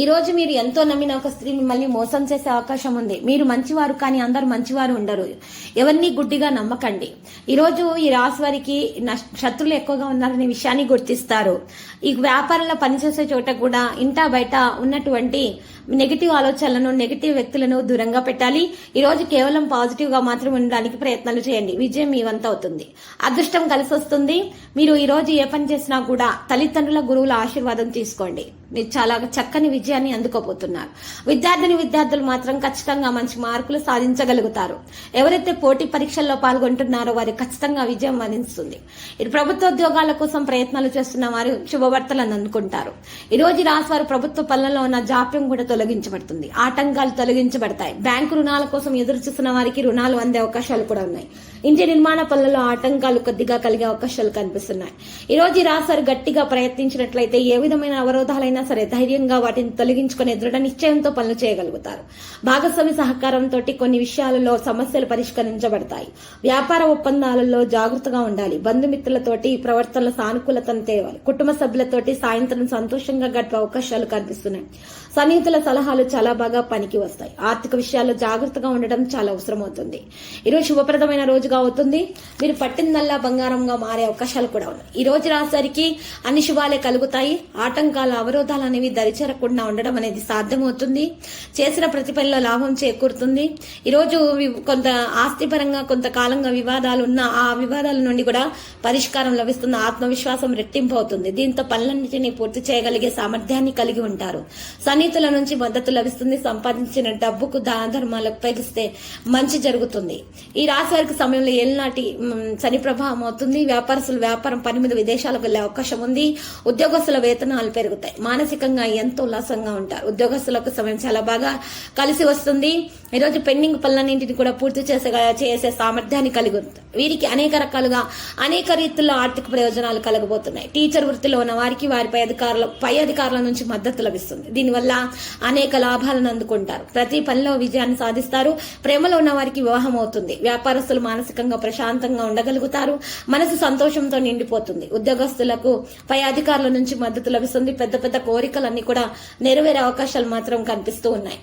ఈ రోజు మీరు ఎంతో నమ్మిన ఒక స్త్రీ మిమ్మల్ని మోసం చేసే అవకాశం ఉంది. మీరు మంచివారు కానీ అందరు మంచివారు ఉండరు. ఎవరిని గుడ్డిగా నమ్మకండి. ఈరోజు ఈ రాశి వారికి శత్రులు ఎక్కువగా ఉన్నారనే విషయాన్ని గుర్తిస్తారు. ఈ వ్యాపారంలో పనిచేసే చోట కూడా ఇంటా బయట ఉన్నటువంటి నెగిటివ్ ఆలోచనలను నెగిటివ్ వ్యక్తులను దూరంగా పెట్టాలి. ఈ రోజు కేవలం పాజిటివ్గా మాత్రం ఉండడానికి ప్రయత్నాలు చేయండి. విజయం మీ వంత అవుతుంది. అదృష్టం కలిసి వస్తుంది మీరు ఈ రోజు ఏ పని చేసినా కూడా తల్లిదండ్రుల గురువుల ఆశీర్వాదం తీసుకోండి. మీరు చాలా చక్కని విజయాన్ని అందుకోబోతున్నారు. విద్యార్థిని విద్యార్థులు మాత్రం ఖచ్చితంగా మంచి మార్కులు సాధించగలుగుతారు. ఎవరైతే పోటీ పరీక్షల్లో పాల్గొంటున్నారో వారు ఖచ్చితంగా విజయం వరింస్తుంది ఇది ప్రభుత్వ ఉద్యోగాల కోసం ప్రయత్నాలు చేస్తున్న వారు శుభవార్తలను అందుకుంటారు. ఈ రోజు ఈ వారు ప్రభుత్వ పనులలో ఉన్న జాప్యం కూడా తొలగించబడుతుంది. ఆటంకాలు తొలగించబడతాయి. బ్యాంకు రుణాల కోసం ఎదురు చూస్తున్న వారికి రుణాలు అందే అవకాశాలు కూడా ఉన్నాయి. ఇంటి నిర్మాణ పనులలో ఆటంకాలు కొద్దిగా కలిగే అవకాశాలు కనిపిస్తున్నాయి. ఈ రోజు ఈ గట్టిగా ప్రయత్నించినట్లయితే ఏ విధమైన అవరోధాలైనా సరే ధైర్యంగా వాటిని తొలగించుకునే దృఢ నిశ్చయంతో పనులు చేయగలుగుతారు. భాగస్వామి సహకారంతో కొన్ని విషయాలలో సమస్యలు పరిష్కరించబడతాయి. వ్యాపార ఒప్పందాలలో జాగ్రత్తగా ఉండాలి. బంధుమిత్రులతోటి ప్రవర్తనల సానుకూలతను తేవాలి. కుటుంబ సభ్యులతోటి సాయంత్రం సంతోషంగా గడిపే అవకాశాలు కనిపిస్తున్నాయి. సన్నిహితుల సలహాలు చాలా బాగా పనికి వస్తాయి ఆర్థిక విషయాల్లో జాగ్రత్తగా ఉండడం చాలా అవసరం అవుతుంది ఈరోజు శుభప్రదమైన రోజుగా అవుతుంది. మీరు పట్టిందల్లా బంగారంగా మారే అవకాశాలు కూడా ఉన్నాయి. ఈ రోజు రాసరికి అన్ని శుభాలే కలుగుతాయి. ఆటంకాల అవరోధాలు అనేవి దరిచేరకుండా ఉండడం అనేది సాధ్యమవుతుంది. చేసిన ప్రతి పనిలో లాభం చేకూరుతుంది. ఈరోజు కొంత ఆస్తిపరంగా కొంతకాలంగా వివాదాలు ఉన్న ఆ వివాదాల నుండి కూడా పరిష్కారం లభిస్తుంది ఆత్మవిశ్వాసం రెట్టింపు అవుతుంది. దీంతో పనులన్నింటినీ పూర్తి చేయగలిగే సామర్థ్యాన్ని కలిగి ఉంటారు. సన్నిహితుల నుంచి మద్దతు లభిస్తుంది. సంపాదించిన డబ్బుకు దాన ధర్మాలకు ఉపయోగిస్తే మంచి జరుగుతుంది. ఈ రాశి వారికి సమయంలో ఏళ్ళనాటి మ్, శని ప్రభావం అవుతుంది. వ్యాపారస్తులు వ్యాపారం పని మీద విదేశాలకు వెళ్ళే అవకాశం ఉంది. ఉద్యోగస్తుల వేతనాలు పెరుగుతాయి. మానసికంగా ఎంతో ఉల్లాసంగా ఉంటారు. ఉద్యోగస్తులకు సమయం చాలా బాగా కలిసి వస్తుంది. ఈరోజు పెండింగ్ పనులన్నింటిని కూడా పూర్తి చేసే చేసే సామర్థ్యాన్ని కలిగి ఉంది. వీరికి అనేక రకాలుగా అనేక రీతుల్లో ఆర్థిక ప్రయోజనాలు కలగబోతున్నాయి. టీచర్ వృత్తిలో ఉన్న వారికి వారిపై అధికారుల పై అధికారుల నుంచి మద్దతు లభిస్తుంది. దీనివల్ల అనేక లాభాలను అందుకుంటారు. ప్రతి పనిలో విజయాన్ని సాధిస్తారు. ప్రేమలో ఉన్న వారికి వివాహం అవుతుంది. వ్యాపారస్తులు మానసిక మానసికంగా ప్రశాంతంగా ఉండగలుగుతారు. మనసు సంతోషంతో నిండిపోతుంది. ఉద్యోగస్తులకు పై అధికారుల నుంచి మద్దతు లభిస్తుంది. పెద్ద పెద్ద కోరికలన్నీ కూడా నెరవేరే అవకాశాలు మాత్రం కనిపిస్తూ ఉన్నాయి.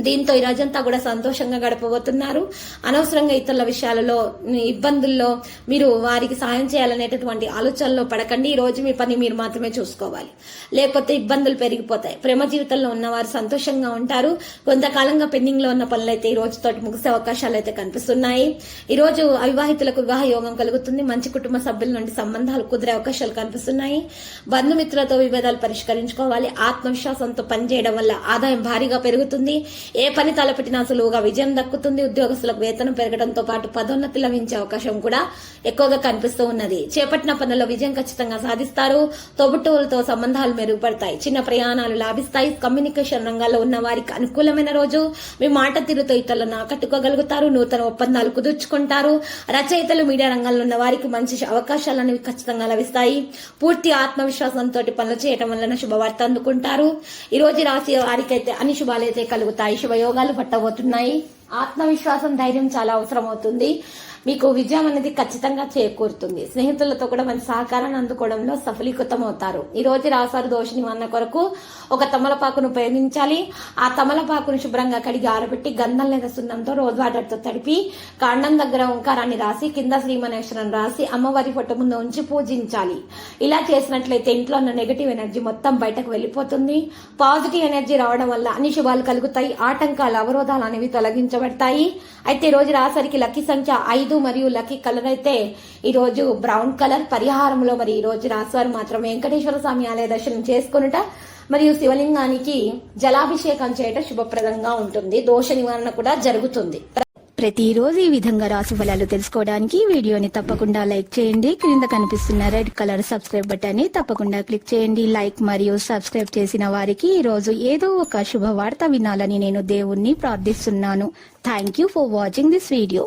దీంతో ఈ రోజంతా కూడా సంతోషంగా గడపబోతున్నారు. అనవసరంగా ఇతరుల విషయాలలో ఇబ్బందుల్లో మీరు వారికి సాయం చేయాలనేటటువంటి ఆలోచనలో పడకండి. ఈ రోజు మీ పని మీరు మాత్రమే చూసుకోవాలి. లేకపోతే ఇబ్బందులు పెరిగిపోతాయి. ప్రేమ జీవితంలో ఉన్నవారు సంతోషంగా ఉంటారు. కొంతకాలంగా పెండింగ్లో ఉన్న పనులైతే ఈ రోజుతోటి ముగిసే అవకాశాలు అయితే కనిపిస్తున్నాయి. ఈ రోజు అవివాహితులకు వివాహ యోగం కలుగుతుంది. మంచి కుటుంబ సభ్యుల నుండి సంబంధాలు కుదిరే అవకాశాలు కనిపిస్తున్నాయి. బంధుమిత్రులతో విభేదాలు పరిష్కరించుకోవాలి. ఆత్మవిశ్వాసంతో పనిచేయడం వల్ల ఆదాయం భారీగా పెరుగుతుంది. ఏ పని తలపెట్టినా సులువుగా విజయం దక్కుతుంది. ఉద్యోగస్తులకు వేతనం పెరగడంతో పాటు పదోన్నతి లభించే అవకాశం కూడా ఎక్కువగా కనిపిస్తూ ఉన్నది. చేపట్టిన పనుల్లో విజయం ఖచ్చితంగా సాధిస్తారు. తోబుట్టువులతో సంబంధాలు మెరుగుపడతాయి. చిన్న ప్రయాణాలు లాభిస్తాయి. కమ్యూనికేషన్ రంగాల్లో ఉన్న వారికి అనుకూలమైన రోజు. మీ మాట తీరుతో ఇతరులను ఆకట్టుకోగలుగుతారు. నూతన ఒప్పందాలు కుదుర్చుకుంటారు. రచయితలు మీడియా రంగంలో ఉన్న వారికి మంచి అవకాశాలు అనేవి ఖచ్చితంగా లభిస్తాయి. పూర్తి ఆత్మవిశ్వాసంతో పనులు చేయటం వలన శుభవార్త అందుకుంటారు. ఈ రోజు రాసే వారికైతే అన్ని శుభాలైతే కలుగుతాయి. శుభయోగాలు పట్టబోతున్నాయి. ఆత్మవిశ్వాసం ధైర్యం చాలా అవసరం అవుతుంది మీకు విజయం అనేది ఖచ్చితంగా చేకూరుతుంది. స్నేహితులతో కూడా మంచి సహకారాన్ని అందుకోవడంలో సఫలీకృతం అవుతారు ఈ రోజు రాసారు దోష నివారణ కొరకు ఒక తమలపాకును ఉపయోగించాలి. ఆ తమలపాకును శుభ్రంగా కడిగి ఆరబెట్టి గంధం లేదా సున్నంతో రోజు వాటర్తో తడిపి కాండం దగ్గర ఓంకారాన్ని రాసి కింద శ్రీమనేశ్వరం రాసి అమ్మవారి ఫోటో ముందు ఉంచి పూజించాలి. ఇలా చేసినట్లయితే ఇంట్లో ఉన్న నెగటివ్ ఎనర్జీ మొత్తం బయటకు వెళ్ళిపోతుంది. పాజిటివ్ ఎనర్జీ రావడం వల్ల అన్ని శుభాలు కలుగుతాయి. ఆటంకాలు అవరోధాలు అనేవి తొలగించబడతాయి. అయితే ఈ రోజు రాసరికి లక్కీ సంఖ్య ఐదు. మరియు లక్కీ కలర్ అయితే ఈరోజు బ్రౌన్ కలర్ పరిహారంలో మరి ఈ రోజు రాశివారు మాత్రం వెంకటేశ్వర స్వామి ఆలయ దర్శనం చేసుకునుట మరియు శివలింగానికి జలాభిషేకం చేయటం శుభప్రదంగా ఉంటుంది. దోష నివారణ కూడా జరుగుతుంది. ప్రతిరోజు ఈ విధంగా రాసు ఫలాలు తెలుసుకోవడానికి వీడియోని తప్పకుండా లైక్ చేయండి. క్రింద కనిపిస్తున్న రెడ్ కలర్ సబ్స్క్రైబ్ బటన్ని తప్పకుండా క్లిక్ చేయండి. లైక్ మరియు సబ్స్క్రైబ్ చేసిన వారికి ఈ రోజు ఏదో ఒక శుభవార్త వినాలని నేను దేవుణ్ణి ప్రార్థిస్తున్నాను. Thank you for watching this video